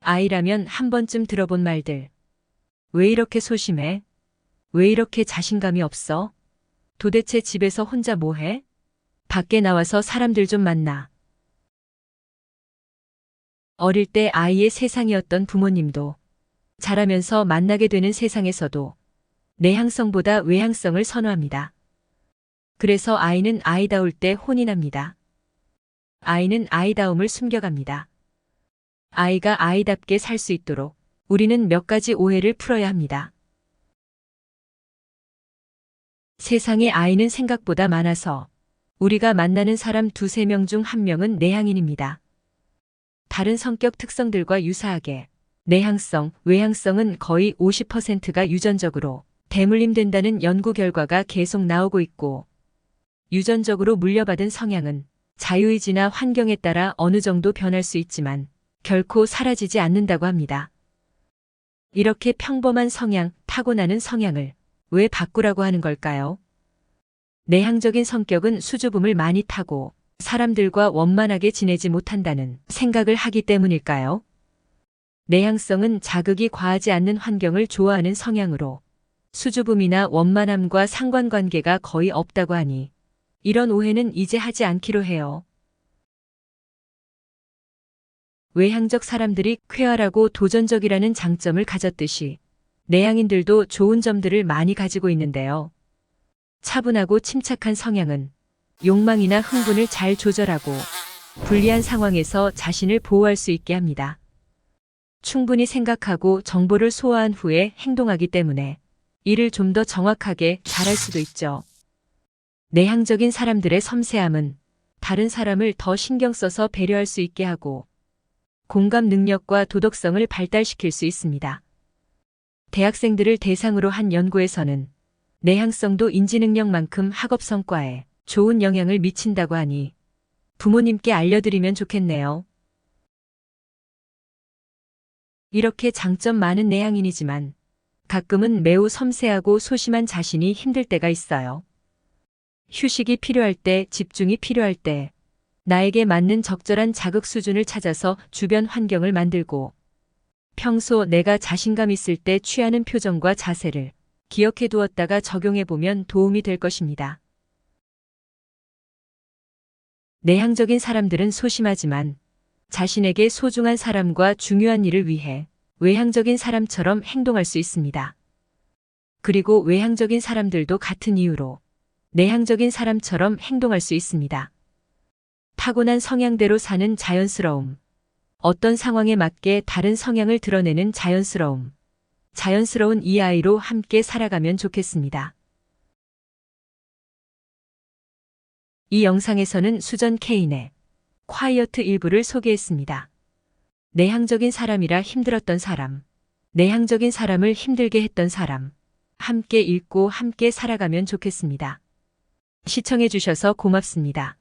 아이라면 한 번쯤 들어본 말들. 왜 이렇게 소심해? 왜 이렇게 자신감이 없어? 도대체 집에서 혼자 뭐 해? 밖에 나와서 사람들 좀 만나. 어릴 때 아이의 세상이었던 부모님도 자라면서 만나게 되는 세상에서도 내향성보다 외향성을 선호합니다. 그래서 아이는 아이다울 때 혼이 납니다. 아이는 아이다움을 숨겨갑니다. 아이가 아이답게 살 수 있도록 우리는 몇 가지 오해를 풀어야 합니다. 세상에 아이는 생각보다 많아서 우리가 만나는 사람 두세 명 중 한 명은 내향인입니다. 다른 성격 특성들과 유사하게 내향성, 외향성은 거의 50%가 유전적으로 대물림된다는 연구 결과가 계속 나오고 있고 유전적으로 물려받은 성향은 자유의지나 환경에 따라 어느 정도 변할 수 있지만 결코 사라지지 않는다고 합니다. 이렇게 평범한 성향, 타고나는 성향을 왜 바꾸라고 하는 걸까요? 내향적인 성격은 수줍음을 많이 타고 사람들과 원만하게 지내지 못한다는 생각을 하기 때문일까요? 내향성은 자극이 과하지 않는 환경을 좋아하는 성향으로 수줍음이나 원만함과 상관관계가 거의 없다고 하니 이런 오해는 이제 하지 않기로 해요. 외향적 사람들이 쾌활하고 도전적이라는 장점을 가졌듯이 내향인들도 좋은 점들을 많이 가지고 있는데요. 차분하고 침착한 성향은 욕망이나 흥분을 잘 조절하고 불리한 상황에서 자신을 보호할 수 있게 합니다. 충분히 생각하고 정보를 소화한 후에 행동하기 때문에 일을 좀더 정확하게 잘할 수도 있죠. 내향적인 사람들의 섬세함은 다른 사람을 더 신경 써서 배려할 수 있게 하고 공감 능력과 도덕성을 발달시킬 수 있습니다. 대학생들을 대상으로 한 연구에서는 내향성도 인지능력만큼 학업 성과에 좋은 영향을 미친다고 하니 부모님께 알려드리면 좋겠네요. 이렇게 장점 많은 내향인이지만 가끔은 매우 섬세하고 소심한 자신이 힘들 때가 있어요. 휴식이 필요할 때, 집중이 필요할 때, 나에게 맞는 적절한 자극 수준을 찾아서 주변 환경을 만들고, 평소 내가 자신감 있을 때 취하는 표정과 자세를 기억해 두었다가 적용해 보면 도움이 될 것입니다. 내향적인 사람들은 소심하지만 자신에게 소중한 사람과 중요한 일을 위해 외향적인 사람처럼 행동할 수 있습니다. 그리고 외향적인 사람들도 같은 이유로 내향적인 사람처럼 행동할 수 있습니다. 타고난 성향대로 사는 자연스러움. 어떤 상황에 맞게 다른 성향을 드러내는 자연스러움. 자연스러운 이 아이로 함께 살아가면 좋겠습니다. 이 영상에서는 수전 케인의 콰이어트 일부를 소개했습니다. 내향적인 사람이라 힘들었던 사람, 내향적인 사람을 힘들게 했던 사람, 함께 읽고 함께 살아가면 좋겠습니다. 시청해주셔서 고맙습니다.